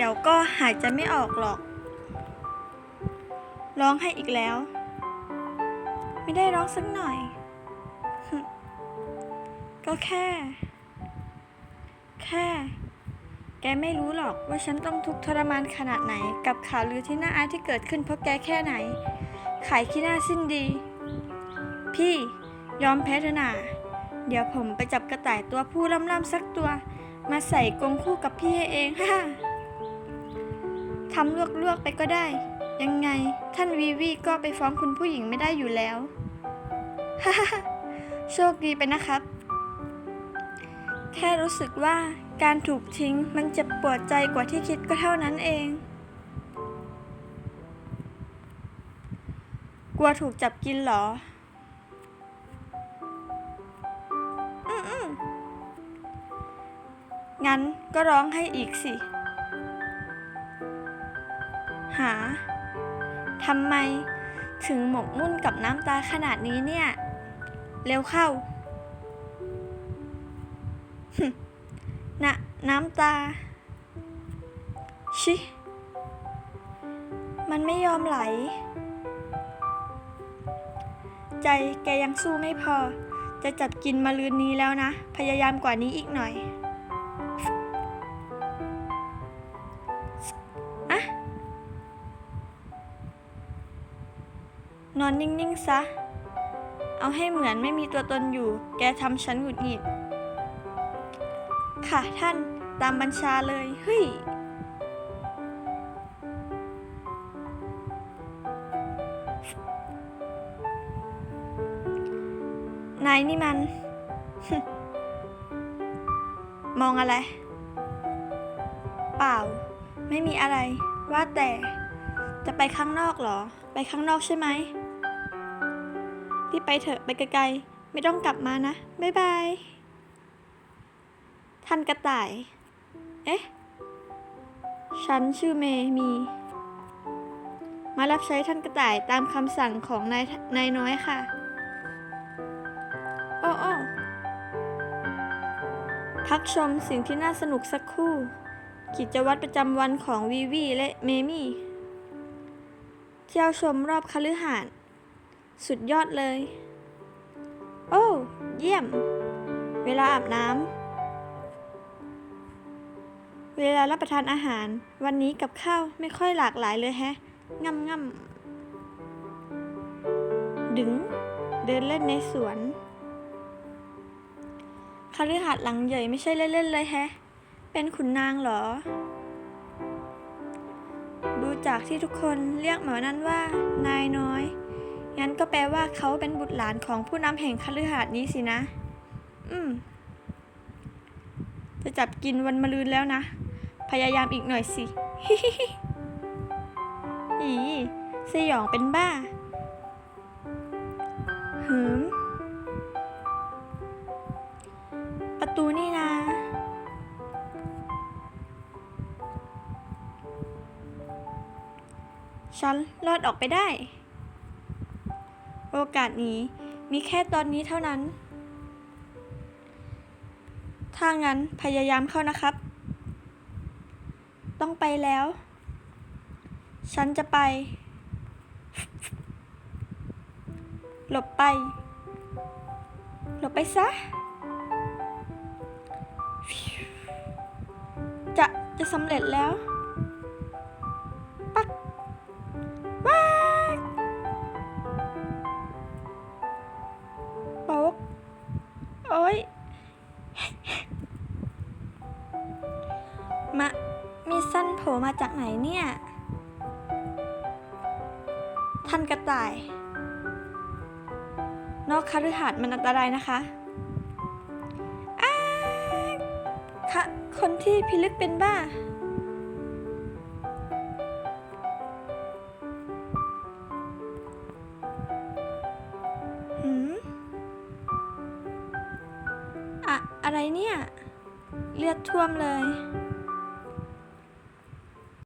เดี๋ยวก็หายใจไม่ออกหรอก ร้องให้อีกแล้ว ไม่ได้ร้องสักหน่อย ก็แค่ แค่ แกไม่รู้หรอกว่าฉันต้องทุกข์ทรมานขนาดไหน กับข่าวลือที่น่าอายที่เกิดขึ้นเพราะแกแค่ไหน ขายขี้หน้าสิ้นดี พี่ยอมแพ้เถอะนาเดี๋ยวผมไปจับกระต่ายตัวผู้ล่ำๆสักตัว มาใส่กรงคู่กับพี่เองฮ่า ทำลวกๆไปก็ได้ ยังไง ท่านวีวีก็ไปฟ้องคุณผู้หญิงไม่ได้อยู่แล้วฮ่าโชคดีไปนะครับ แค่รู้สึกว่าการถูกทิ้งมันเจ็บปวดใจกว่าที่คิดก็เท่านั้นเอง กลัวถูกจับกินเหรอ อืมๆงั้นก็ร้องให้อีกสิ หาทำไมถึงหมกมุ่นกับน้ำตาขนาดนี้เนี่ย เร็วเข้าน่ะน้ำตา ชิ มันไม่ยอมไหล ใจแกยังสู้ไม่พอ จะจับกินมาลืนนี้แล้วนะ พยายามกว่านี้อีกหน่อย นอนนิ่งๆซะ เอาให้เหมือนไม่มีตัวตนอยู่ แกทำฉันหงุดหงิด ค่ะท่านตามบัญชาเลย เฮ้ย นายนี่มัน มองอะไร เปล่า ไม่มีอะไร ว่าแต่ จะไปข้างนอกเหรอ ไปข้างนอกใช่ไหม รีบไปเถอะไปไกลๆ ไม่ต้องกลับมานะ บ๊ายบาย ท่านกระต่าย เอ๊ะ ฉันชื่อเมมี มารับใช้ท่านกระต่ายตามคำสั่งของนายนายน้อยค่ะ โอ้โอ้พักชมสิ่งที่น่าสนุกสักครู่ กิจวัตรประจำวันของวีวีและเมมี่ เที่ยวชมรอบคฤหาสน์ สุดยอดเลย โอ้ เยี่ยม เวลาอาบน้ำ เวลารับประทานอาหาร วันนี้กับข้าวไม่ค่อยหลากหลายเลยแฮะง่ำง่ำดึง เดินเล่นในสวนคฤหาสน์หลังใหญ่ไม่ใช่เล่นๆเลยแฮะ เป็นขุนนางเหรอ ดูจากที่ทุกคนเรียกหมอนั้นว่า นายนอน แปลว่าเขาเป็นบุตรหลานของผู้นำแห่งคฤหาสน์นี้สินะ อืม จะจับกินวันมะรืนแล้วนะ พยายามอีกหน่อยสิอีสยองเป็นบ้าหืม ประตูนี่นะ ฉันรอดออกไปได้ อกาสนี้มีแค่ตอนนี้เท่านั้น ถ้างั้นพยายามเข้านะครับ ต้องไปแล้ว ฉันจะไป หลบไป หลบไปซะ จะจะสำเร็จแล้ว อ้ยมะมีสั้นโผล่มาจากไหนเนี่ย ท่านกระต่าย นอกคฤหาสน์มันอันตรายนะคะอ้าคะคนที่พิลึกเป็นบ้า อะไรเนี่ย เลือดท่วมเลย